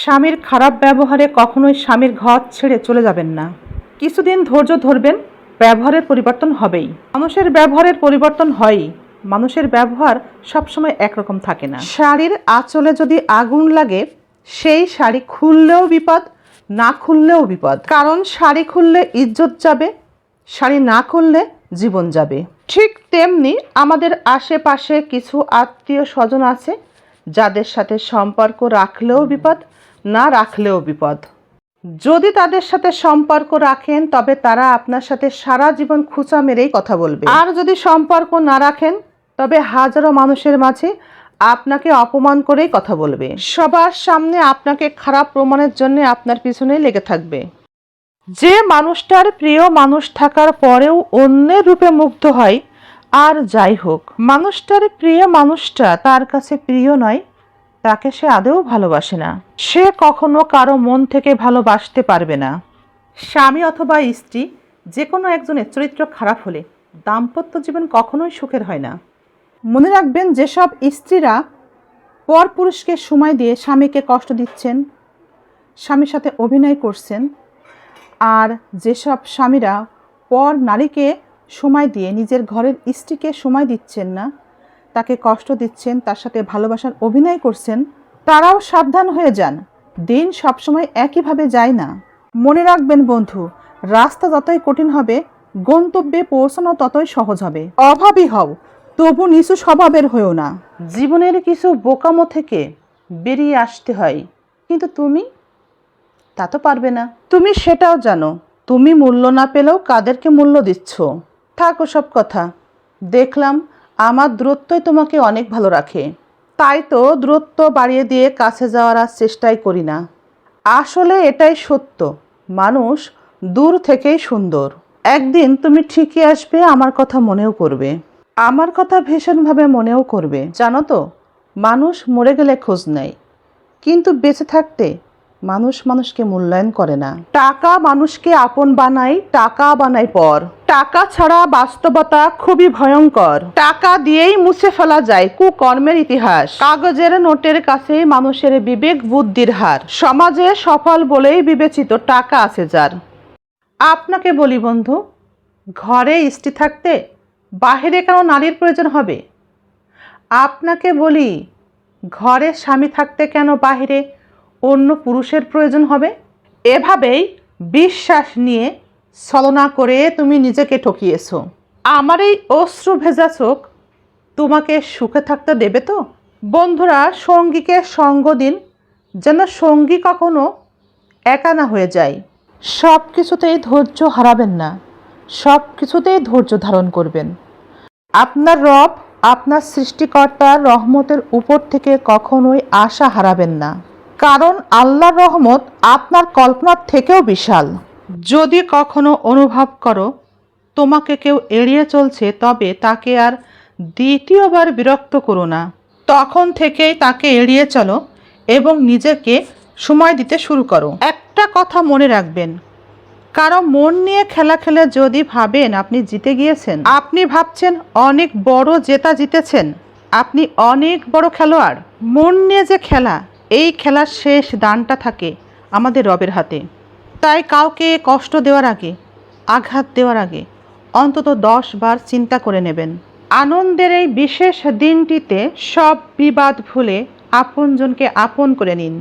স্বামীর খারাপ ব্যবহারে কখনোই স্বামীর ঘর ছেড়ে চলে যাবেন না। কিছুদিন ধৈর্য ধরবেন, ব্যবহারের পরিবর্তন হবেই। মানুষের ব্যবহারের পরিবর্তন হয়ই। মানুষের ব্যবহার সবসময় একরকম থাকে না। শাড়ির আঁচলে যদি আগুন লাগে, সেই শাড়ি খুললেও বিপদ, না খুললেও বিপদ। কারণ শাড়ি খুললে ইজ্জত যাবে, শাড়ি না খুললে জীবন যাবে। ঠিক তেমনি আমাদের আশেপাশে কিছু আত্মীয় স্বজন আছে যাদের সাথে সম্পর্ক রাখলেও বিপদ, না রাখলেও বিপদ। যদি তাদের সাথে সম্পর্ক রাখেন, তবে তারা আপনার সাথে সারা জীবন খুঁচা মেরেই কথা বলবে। আর যদি সম্পর্ক না রাখেন, তবে হাজারো মানুষের মাঝে আপনাকে অপমান করেই কথা বলবে। সবার সামনে আপনাকে খারাপ প্রমাণের জন্য আপনার পিছনেই লেগে থাকবে। যে মানুষটার প্রিয় মানুষ থাকার পরেও অন্যের রূপে মুগ্ধ হয় আর যাই হোক, মানুষটার প্রিয় মানুষটা তার কাছে প্রিয় নয়, তাকে সে আদেও ভালোবাসে না। সে কখনো কারও মন থেকে ভালোবাসতে পারবে না। স্বামী অথবা স্ত্রী যে কোনো একজনের চরিত্র খারাপ হলে দাম্পত্য জীবন কখনোই সুখের হয় না। মনে রাখবেন, যেসব স্ত্রীরা পর পুরুষকে সময় দিয়ে স্বামীকে কষ্ট দিচ্ছেন, স্বামীর সাথে অভিনয় করছেন, আর যেসব স্বামীরা পর নারীকে সময় দিয়ে নিজের ঘরের স্ত্রীকে সময় দিচ্ছেন না, তাকে কষ্ট দিচ্ছেন, তার সাথে ভালোবাসার অভিনয় করছেন, তারাও সাবধান হয়ে যান। দিন সবসময় একইভাবে যায় না। মনে রাখবেন বন্ধু, রাস্তা যতই কঠিন হবে, গন্তব্যে পৌঁছানো ততই সহজ হবে। অভাবী হও, তবু নিচু স্বভাবের হয়েও না। জীবনের কিছু বোকামো থেকে বেরিয়ে আসতে হয়। কিন্তু তুমি? তা তো পারবে না। তুমি সেটাও জানো, তুমি মূল্য না পেলেও কাদেরকে মূল্য দিচ্ছ। থাক সব কথা। দেখলাম আমার দূরত্বই তোমাকে অনেক ভালো রাখে। তাই তো দূরত্ব বাড়িয়ে দিয়ে কাছে যাওয়ার আর চেষ্টাই করি না। আসলে এটাই সত্য। মানুষ দূর থেকেই সুন্দর। একদিন তুমি ঠিকই আসবে, আমার কথা মনেও করবে। আমার কথা ভীষণভাবে মনেও করবে। জানো তো, মানুষ মরে গেলে খোঁজ নেয়। কিন্তু বেঁচে থাকতে মানুষ মানুষকে মূল্যায়ন করে না। টাকা মানুষকে আপন বানায়, টাকা বানায় পর। টাকা ছাড়া বাস্তবতা খুবই ভয়ঙ্কর। টাকা দিয়েই মুছে ফেলা যায় কুকর্মের ইতিহাস। কাগজের নোটের কাছে মানুষের বিবেক বুদ্ধির হার। সমাজে সফল বলেই বিবেচিত টাকা আছে যার। আপনাকে বলি বন্ধু, ঘরে স্ত্রী থাকতে বাহিরে কেন নারীর প্রয়োজন হবে? আপনাকে বলি, ঘরে স্বামী থাকতে কেন বাহিরে অন্য পুরুষের প্রয়োজন হবে? এভাবেই বিশ্বাস নিয়ে ছলনা করে তুমি নিজেকে ঠকিয়েছো। আমার এই অশ্রু ভেজা চোখ তোমাকে সুখে থাকতে দেবে তো? বন্ধুরা, সঙ্গীকে সঙ্গ দিন, যেন সঙ্গী কখনো একা না হয়ে যায়। সব কিছুতেই ধৈর্য হারাবেন না সব কিছুতেই ধৈর্য ধারণ করবেন। আপনার রব, আপনার সৃষ্টিকর্তার রহমতের উপর থেকে কখনোই আশা হারাবেন না। কারণ আল্লাহর রহমত আপনার কল্পনার থেকেও বিশাল। যদি কখনো অনুভব করো, তোমাকে কেউ এড়িয়ে চলছে, তবে তাকে আর দ্বিতীয়বার বিরক্ত করো না। তখন থেকেই তাকে এড়িয়ে চলো এবং নিজেকে সময় দিতে শুরু করো। একটা কথা মনে রাখবেন, কারও মন নিয়ে খেলা খেলে যদি ভাবেন আপনি জিতে গিয়েছেন, আপনি ভাবছেন অনেক বড় জেতা জিতেছেন, আপনি অনেক বড় খেলোয়াড়। মন নিয়ে যে খেলা এই খেলার শেষ দানটা থাকে আমাদের রবের হাতে। তাই কাউকে কষ্ট দেওয়ার আগে, আঘাত দেওয়ার আগে অন্তত দশ বার চিন্তা করে নেবেন। আনন্দের এই বিশেষ দিনটিতে সব বিবাদ ভুলে আপনজনকে আপন করে নিন।